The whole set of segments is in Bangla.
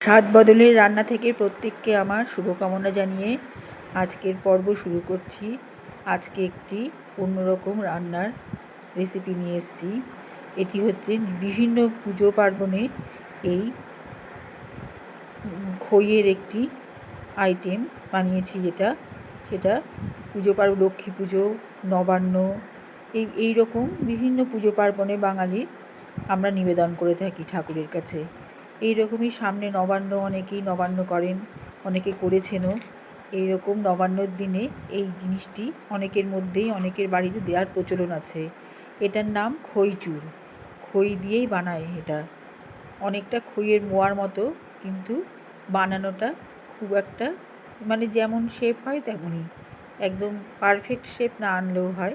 স্বাদ বদলের রান্না থেকে প্রত্যেককে আমার শুভকামনা জানিয়ে আজকের পর্ব শুরু করছি। আজকে একটি অন্যরকম রান্নার রেসিপি নিয়ে এসেছি। এটি হচ্ছে বিভিন্ন পুজো পার্বণে এই খইয়ের একটি আইটেম বানিয়েছি যেটা, সেটা পুজো পার্ব, লক্ষ্মী পুজো, নবান্ন, এই এই রকম বিভিন্ন পুজো পার্বণে বাঙালির আমরা নিবেদন করে থাকি ঠাকুরের কাছে। এই রকমই সামনে নবান্ন অনেকেই নবান্ন করেন, অনেকে করেছেনও। এই রকম নবান্নর দিনে এই জিনিসটি অনেকের মধ্যেই অনেকের বাড়িতে দেওয়ার প্রচলন আছে। এটার নাম খইচুর। খই দিয়েই বানায় এটা। অনেকটা খইয়ের মোয়ার মতো, কিন্তু বানানোটা খুব একটা মানে যেমন শেপ হয় তেমনই। একদম পারফেক্ট শেপ না আনলেও হয়।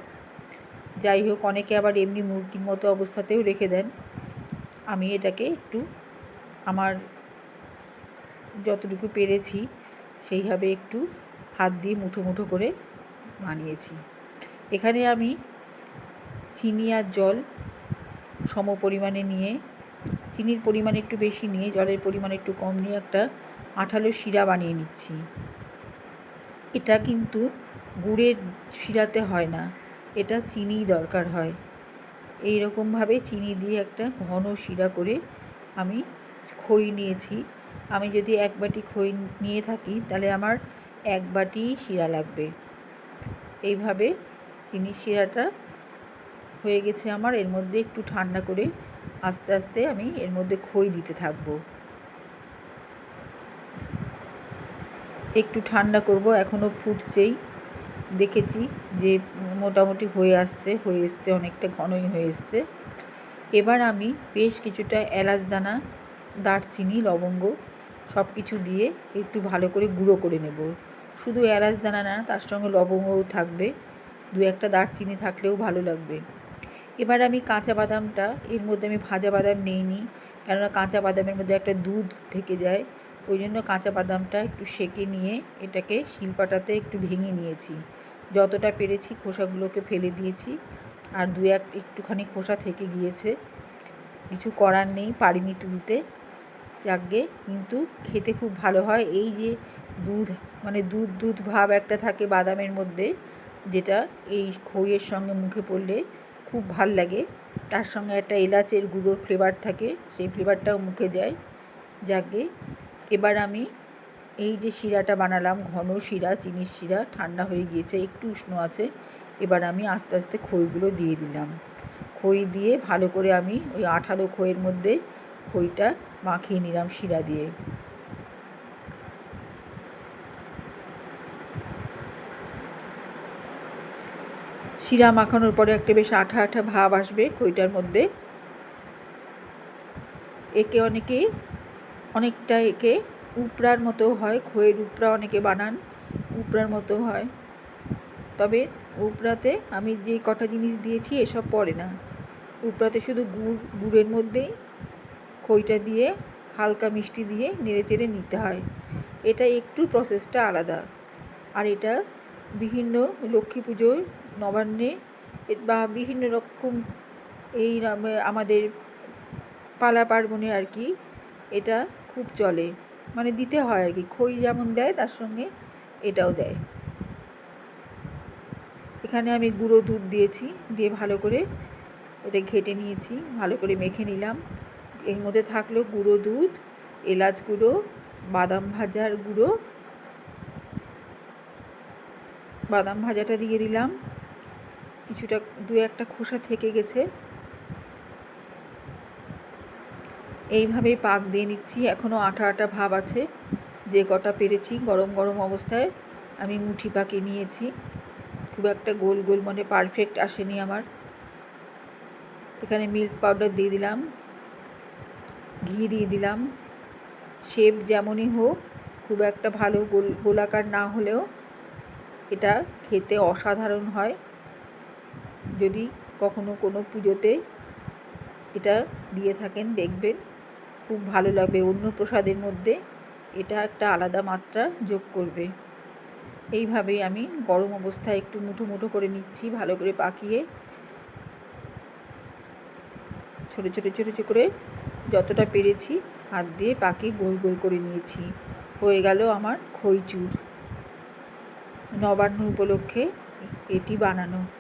যাই হোক, অনেকে আবার এমনি মুরগির মতো অবস্থাতেও রেখে দেন। আমি এটাকে একটু আমার যতটুকু পেরেছি, সেইভাবে একটু হাত দিয়ে মুঠো মুঠো করে বানিয়েছি এখানে আমি চিনি আর জল সম পরিমাণে নিয়ে, চিনির পরিমাণ একটু বেশি নিয়ে, জলের পরিমাণ একটু কম নিয়ে একটা আঠালো শিরা বানিয়ে নিচ্ছি। এটা কিন্তু গুড়ের শিরাতে হয় না, এটা চিনিই দরকার হয়। এই রকমভাবে চিনি দিয়ে একটা ঘন শিরা করে আমি খই নিয়েছি। আমি যদি এক বাটি খই নিয়ে থাকি, তাহলে আমার এক বাটি শিরা লাগবে। এইভাবে চিনির শিরাটা হয়ে গেছে আমার। এর মধ্যে একটু ঠান্ডা করে আস্তে আস্তে আমি এর মধ্যে খই দিতে থাকব। একটু ঠান্ডা করব এখনও ফুটছেই। দেখেছি যে মোটামুটি হয়ে আসছে, হয়ে এসছে, অনেকটা ঘনই হয়ে এসছে। এবার আমি বেশ কিছুটা এলাচ দানা দারচিনি, লবঙ্গ সব কিছু দিয়ে একটু ভালো করে গুঁড়ো করে নেব। শুধু এলাচ দানা না, তার সঙ্গে লবঙ্গও থাকবে। দু একটা দারচিনি থাকলেও ভালো লাগবে। এবার আমি কাঁচা বাদামটা, এর মধ্যে আমি ভাজা বাদাম নিইনি, কেননা কাঁচা বাদামের মধ্যে একটা দুধ থেকে যায়। ওই জন্য কাঁচা বাদামটা একটু সেকে নিয়ে এটাকে শিলপাটাতে একটু ভেঙে নিয়েছি। যতটা পেরেছি খোসাগুলোকে ফেলে দিয়েছি, আর দু এক, একটুখানি খোসা থেকে গিয়েছে। কিছু করার নেই, পারিনি তুলতে। যাকগে কিন্তু খেতে খুব ভালো হয়। এই যে দুধ মানে দুধ দুধ ভাব একটা থাকে বাদামের মধ্যে, যেটা এই খইয়ের সঙ্গে মুখে পড়লে খুব ভালো লাগে। তার সঙ্গে একটা এলাচের গুঁড়োর ফ্লেভার থাকে, সেই ফ্লেভারটাও মুখে যায় যাকে এবার আমি এই যে শিরাটা বানালাম, ঘন শিরা, চিনির শিরা, ঠান্ডা হয়ে গিয়েছে, একটু উষ্ণ আছে, এবার আমি আস্তে আস্তে খইগুলো দিয়ে দিলাম। খই দিয়ে ভালো করে আমি ওই আঠালো খইয়ের মধ্যে খইটা মাখিয়ে নিলাম শিরা দিয়ে। শিরা মাখানোর পরে একটা বেশ আঠা আঠা ভাব আসবে খইটার মধ্যে। একে অনেকে, অনেকটা একে উপরার মতো হয়, খইয়ের উপরা অনেকে বানান, উপরার মতো হয়। তবে উপরাতে আমি যে কটা জিনিস দিয়েছি এসব পড়ে না। উপরাতে শুধু গুড়, গুড়ের মধ্যেই খইটা দিয়ে হালকা মিষ্টি দিয়ে নেড়ে চেড়ে নিতে হয়। এটা একটু প্রসেসটা আলাদা। আর এটা বিভিন্ন লক্ষ্মী পুজোয়, নবান্নে বা বিভিন্ন রকম এই আমাদের পালা পার্বণে আর কি এটা খুব চলে। মানে দিতে হয় আর কি। খই যেমন দেয়, তার সঙ্গে এটাও দেয়। এখানে আমি গুঁড়ো দুধ দিয়েছি, দিয়ে ভালো করে এটা ঘেটে নিয়েছি, ভালো করে মেখে নিলাম। এর মধ্যে থাকল গুঁড়ো দুধ, এলাচ গুঁড়ো, বাদাম ভাজার গুঁড়ো। বাদাম ভাজাটা দিয়ে দিলাম। কিছুটা, দু একটা খোসা থেকে গেছে। এইভাবেই পাক দিয়ে নিচ্ছি। এখনও আঠা আঠা ভাব আছে। যে কটা পেরেছি, গরম গরম অবস্থায় আমি মুঠি পাকিয়ে নিয়েছি। খুব একটা গোল গোল মানে পারফেক্ট আসেনি আমার। এখানে মিল্ক পাউডার দিয়ে দিলাম। ঘি দিয়ে দিলাম। শেপ যেমনই হোক, খুব একটা ভালো গোল, গোলাকার না হলেও এটা খেতে অসাধারণ হয়। যদি কখনো কোনো পুজোতে এটা দিয়ে থাকেন, দেখবেন খুব ভালো লাগবে। অন্য প্রসাদের মধ্যে এটা একটা আলাদা মাত্রা যোগ করবে। এইভাবেই আমি গরম অবস্থায় একটু মুঠো মুঠো করে নিচ্ছি, ভালো করে পাকিয়ে। ছোটো ছোটো ছোটো ছোটো করে যতটা পেরেছি, হাত দিয়ে পাকে গোল গোল করে নিয়েছি। হয়ে গেল আমার খইচুর। নবান্ন উপলক্ষে এটি বানানো।